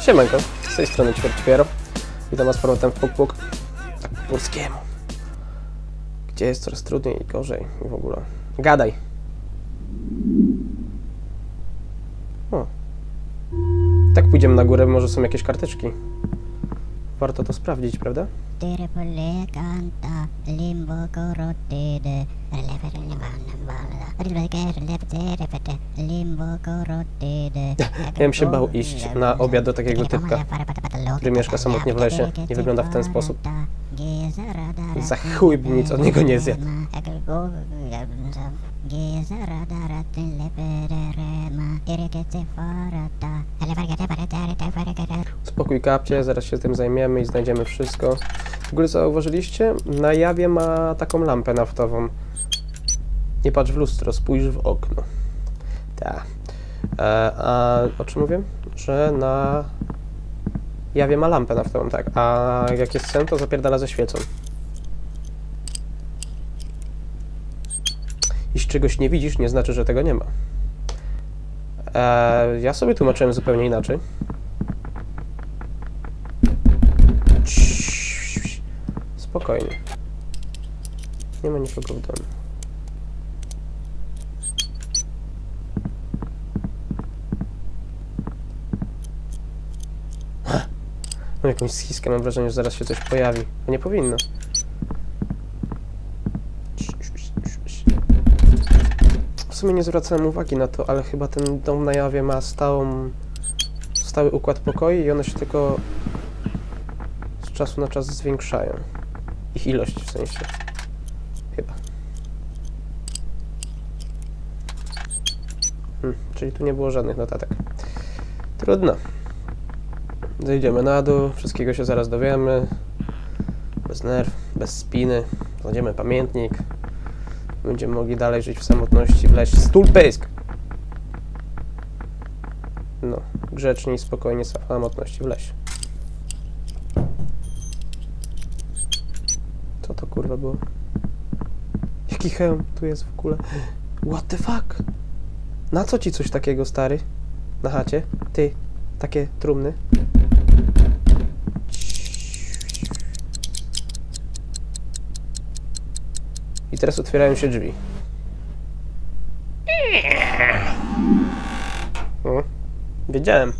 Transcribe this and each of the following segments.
Siemanko, z tej strony Ćwierćwiero. Witam was z powrotem w Puk Puk tak po polskiemu. Gdzie jest coraz trudniej i gorzej i w ogóle. Gadaj. O. Tak pójdziemy na górę, może są jakieś karteczki. Warto to sprawdzić, prawda? Ja bym się bał iść na obiad do takiego typka, który mieszka samotnie w lesie. Nie wygląda w ten sposób. Za chuj bym nic od niego nie zjadł. Spokój kapcie, zaraz się tym zajmiemy i znajdziemy wszystko. W ogóle zauważyliście? Na jawie ma taką lampę naftową. Nie patrz w lustro, spójrz w okno. Tak. E, a o czym mówię? Że na jawie ma lampę naftową, tak. A jak jest sen, to zapierdala ze świecą. Jeśli czegoś nie widzisz, nie znaczy, że tego nie ma. E, ja sobie tłumaczyłem zupełnie inaczej. Spokojnie. Nie ma nikogo w domu. Mam jakąś schizkę, mam wrażenie, że zaraz się coś pojawi. A nie powinno. W sumie nie zwracałem uwagi na to, ale chyba ten dom na jawie ma stałą, stały układ pokoi i one się tylko z czasu na czas zwiększają. Ich ilość w sensie. Chyba. Hmm, czyli tu nie było żadnych notatek. Trudno. Zejdziemy na dół, wszystkiego się zaraz dowiemy. Bez nerw, bez spiny. Znajdziemy pamiętnik. Będziemy mogli dalej żyć w samotności w lesie. Stół pysk! No, grzecznie i spokojnie w samotności w lesie. Co to kurwa było? Jaki hełm tu jest w ogóle? What the fuck? Na co ci coś takiego, stary? Na chacie? Ty, takie trumny? Teraz otwierają się drzwi. O, wiedziałem.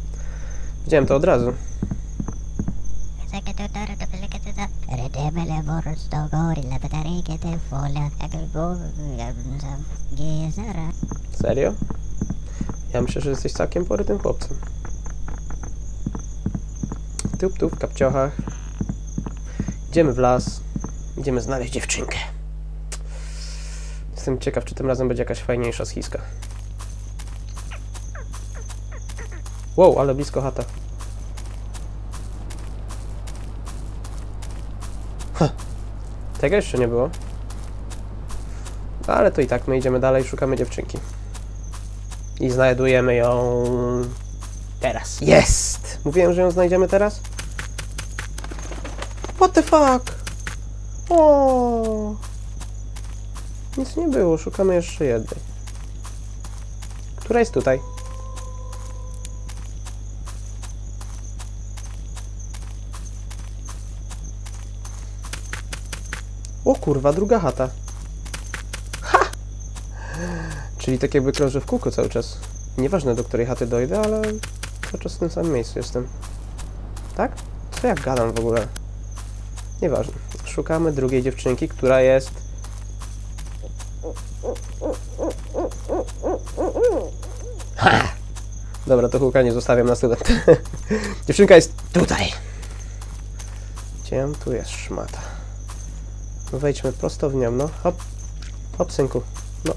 Wiedziałem to od razu. Serio? Ja myślę, że jesteś całkiem porytym chłopcem. Tup, tup w kapciochach. Idziemy w las. Idziemy znaleźć dziewczynkę. Jestem ciekaw, czy tym razem będzie jakaś fajniejsza schiska. Wow, ale blisko chata. Ha, tego jeszcze nie było. Ale to i tak, my idziemy dalej, szukamy dziewczynki. I znajdujemy ją... Teraz. Jest! Mówiłem, że ją znajdziemy teraz? What the fuck? O. Nic nie było, szukamy jeszcze jednej. Która jest tutaj? O kurwa, druga chata. Ha! Czyli tak jakby krążę w kółko cały czas. Nieważne do której chaty dojdę, ale cały czas w tym samym miejscu jestem. Tak? Co ja gadam w ogóle? Nieważne. Szukamy drugiej dziewczynki, która jest... Ha! Dobra, to hukanie zostawiam na student. Dziewczynka jest tutaj. Gdzie tu jest szmata? No wejdźmy prosto w nią, no. Hop. Hop, synku. No.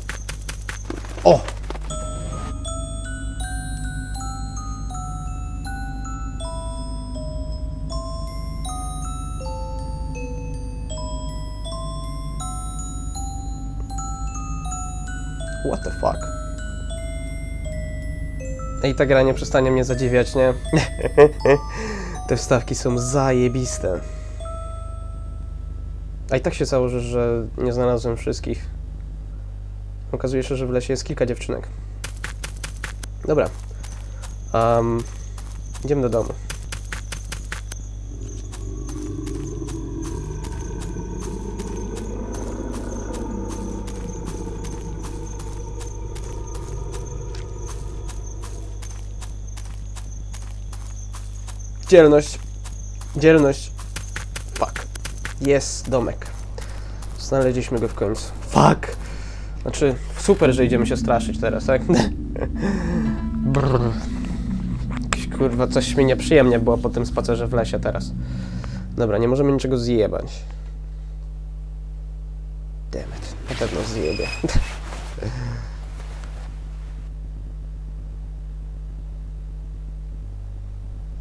What the fuck? I ta gra nie przestanie mnie zadziwiać, nie? Te wstawki są zajebiste. A i tak się założy, że nie znalazłem wszystkich. Okazuje się, że w lesie jest kilka dziewczynek. Dobra. Um, idziemy do domu. Dzielność. Dzielność. Fuck. Jest domek. Znaleźliśmy go w końcu. Fuck. Znaczy, super, że idziemy się straszyć teraz, tak? Brrr. Kurwa, coś mi nieprzyjemnie było po tym spacerze w lesie teraz. Dobra, nie możemy niczego zjebać. Dammit, na pewno zjebie.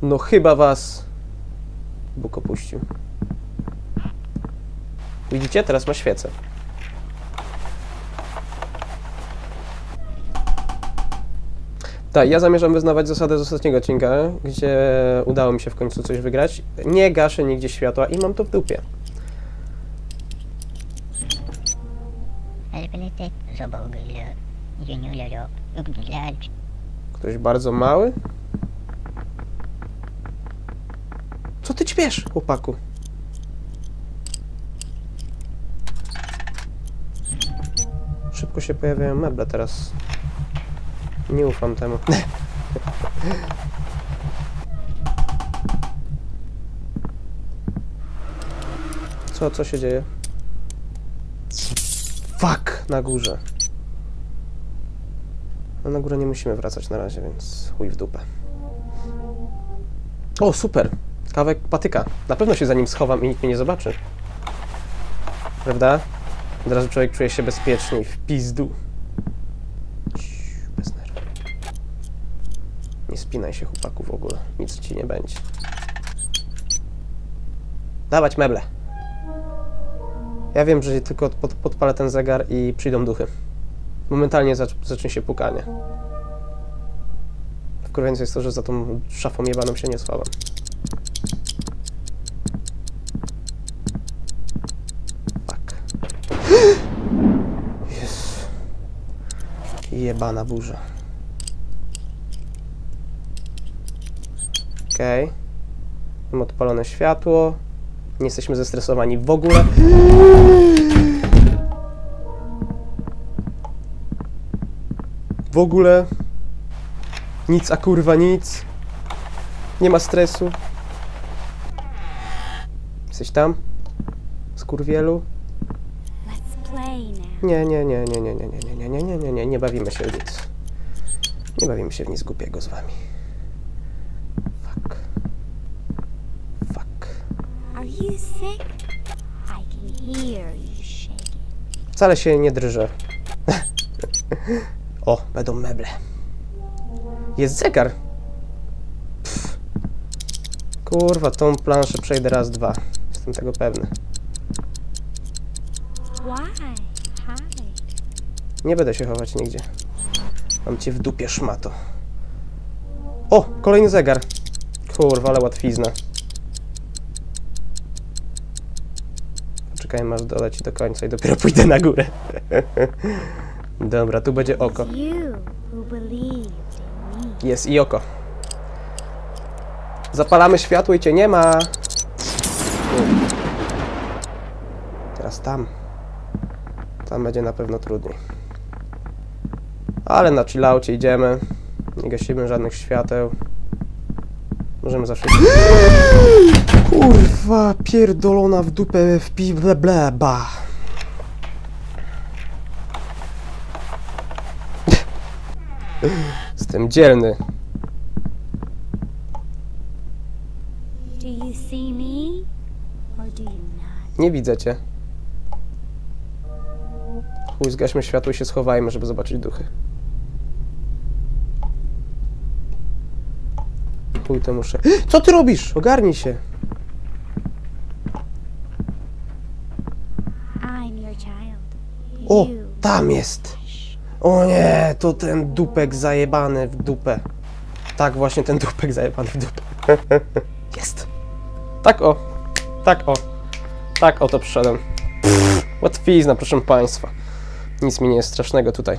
No chyba was Bóg opuścił. Widzicie? Teraz ma świecę. Tak, ja zamierzam wyznawać zasadę z ostatniego odcinka, gdzie udało mi się w końcu coś wygrać. Nie gaszę nigdzie światła i mam to w dupie. Ktoś bardzo mały? Ćpiesz, chłopaku? Szybko się pojawiają meble teraz. Nie ufam temu. Co, co się dzieje? Fuck, na górze. No na górę nie musimy wracać na razie, więc chuj w dupę. O, super! Kawałek patyka. Na pewno się za nim schowam i nikt mnie nie zobaczy. Prawda? Od razu człowiek czuje się bezpiecznie i w pizdu. Bez. Nie spinaj się, chłopaku, w ogóle. Nic ci nie będzie. Dawać meble. Ja wiem, że tylko pod, podpalę ten zegar i przyjdą duchy. Momentalnie zac- zacznie się pukanie. Wkurwiające jest to, że za tą szafą jebaną się nie schowam. Fuck. Jezu. Jebana burza. Okej. Okay. Mam odpalone światło. Nie jesteśmy zestresowani w ogóle. W ogóle nic, a kurwa nic. Nie ma stresu. Jesteś tam? Skurwielu? Now. Nie, nie, nie, nie, nie, nie, nie, nie, nie, nie, nie, nie, nie bawimy się w nic. Nie bawimy się w nic głupiego z wami. Fuck. Fuck. Are you sick? I can hear you shaking. Wcale się nie drżę. o, będą meble. Jest zegar. Pff. Kurwa, tą planszę przejdę raz, dwa. Jestem tego pewny. Why? Nie będę się chować nigdzie. Mam cię w dupie, szmato. O, kolejny zegar. Kurwa, ale łatwizna. Poczekajmy aż doleci do końca i dopiero pójdę na górę. Dobra, tu będzie oko. Jest i oko. Zapalamy światło i cię nie ma. Teraz tam. Tam będzie na pewno trudniej. Ale na chillaucie idziemy. Nie gasimy żadnych świateł. Możemy zawsze... Kurwa, pierdolona w dupę w pi... ble ble ba. Jestem dzielny. Nie widzę cię. Chuj, zgaśmy światło i się schowajmy, żeby zobaczyć duchy. Chuj, to muszę... Co ty robisz? Ogarnij się. O, tam jest. O nie, to ten dupek zajebany w dupę. Tak, właśnie ten dupek zajebany w dupę. Jest. Tak o. Tak o. Tak o to przyszedłem. Łatwizna, proszę Państwa. Nic mi nie jest strasznego tutaj.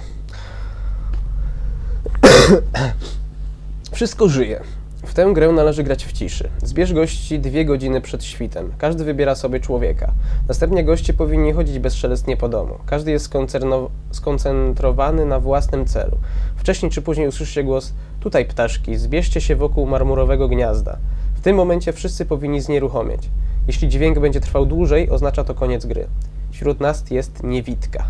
Wszystko żyje. W tę grę należy grać w ciszy. Zbierz gości dwie godziny przed świtem. Każdy wybiera sobie człowieka. Następnie goście powinni chodzić bezszelestnie po domu. Każdy jest skoncentrowany na własnym celu. Wcześniej czy później usłyszycie głos Tutaj ptaszki, zbierzcie się wokół marmurowego gniazda. W tym momencie wszyscy powinni znieruchomieć. Jeśli dźwięk będzie trwał dłużej, oznacza to koniec gry. Wśród nas jest niewitka.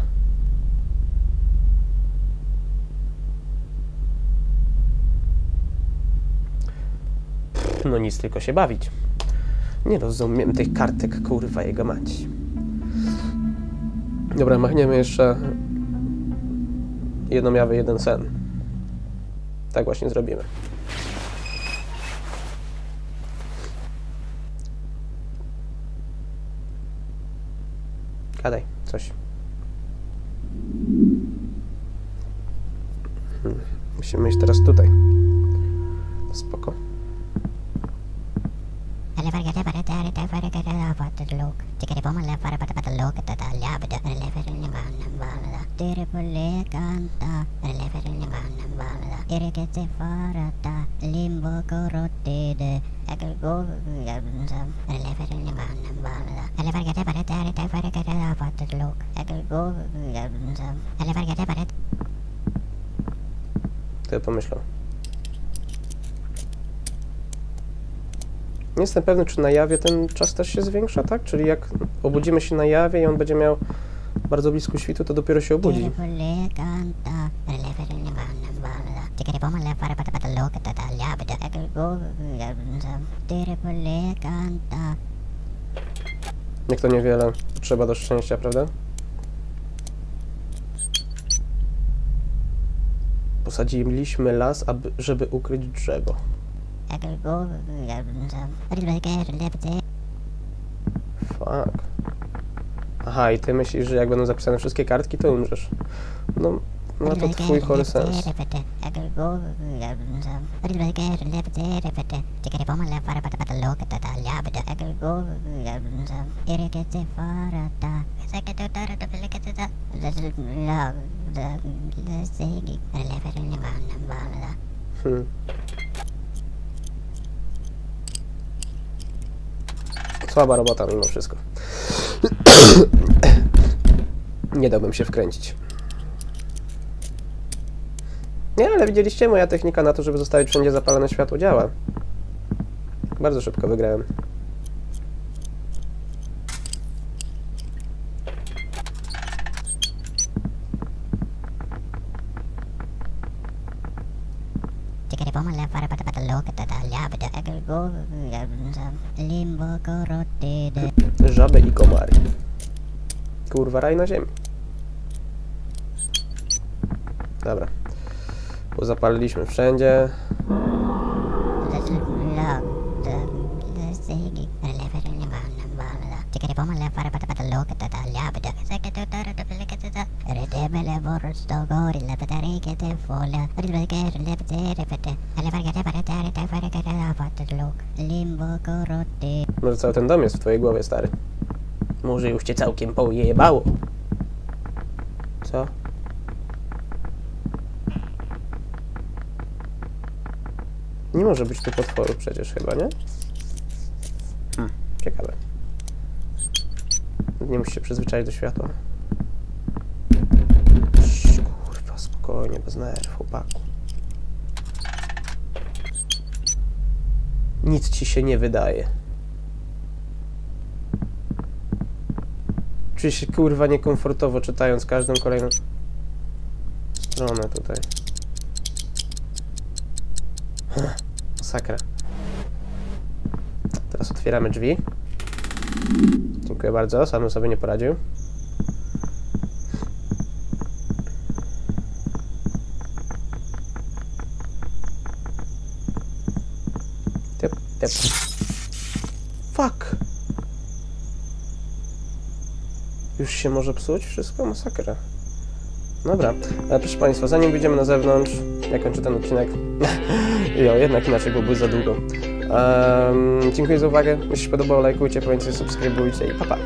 No nic, tylko się bawić. Nie rozumiem tych kartek, kurwa jego mać. Dobra, machniemy jeszcze jedną jawę, jeden sen. Tak właśnie zrobimy. Gadaj, coś. Hmm. Musimy iść teraz tutaj. Spoko. lever get a better tear it ever get a lot of the look. Take a bomb left for a better better look at the lab, the lever in the van and balla. Terrible leg on lever in the van and balla. Here limbo corrupted. I can go lever in the van and balla. I never get a better tear it ever get a lot of the look. I can go lever get a better. Pomyślał? Nie jestem pewny, czy na jawie ten czas też się zwiększa, tak? Czyli jak obudzimy się na jawie i on będzie miał bardzo blisko świtu, to dopiero się obudzi. Jak to niewiele trzeba do szczęścia, prawda? Posadziliśmy las, aby, żeby ukryć drzewo. Jag kan gå det lever det Fuck. Aha, i ty myślisz, że jak będą zapisane wszystkie kartki, to umrzesz. No, no to twój chory sens. I. Hmm. Słaba robota mimo wszystko. Nie dałbym się wkręcić. Nie, ale widzieliście, moja technika na to, żeby zostawić wszędzie zapalone światło działa. Bardzo szybko wygrałem. Limbo korotide. Żaby i komary. Kurwa, raj na ziemi. Dobra. Pozapaliliśmy wszędzie. Może cały ten dom jest w twojej głowie, stary. Może już cię całkiem pojebało. Co? Nie może być tu potworów przecież chyba, nie? Hmm, ciekawe. Nie musisz się przyzwyczaić do światła. Kurwa, spokojnie, bez nerw, chłopaku. Nic ci się nie wydaje. Czuję się kurwa niekomfortowo czytając każdą kolejną stronę tutaj. Huh, Masakra. Teraz otwieramy drzwi. Dziękuję bardzo, sam sobie nie poradził. Typ, typ. Fuck! Już się może psuć wszystko? Masakra. Dobra, e, proszę Państwa, zanim wyjdziemy na zewnątrz, ja kończę ten odcinek. jo, jednak inaczej byłby za długo. Em, dziękuję za uwagę. Jeśli się podobało, lajkujcie, pamiętajcie, subskrybujcie i pa pa.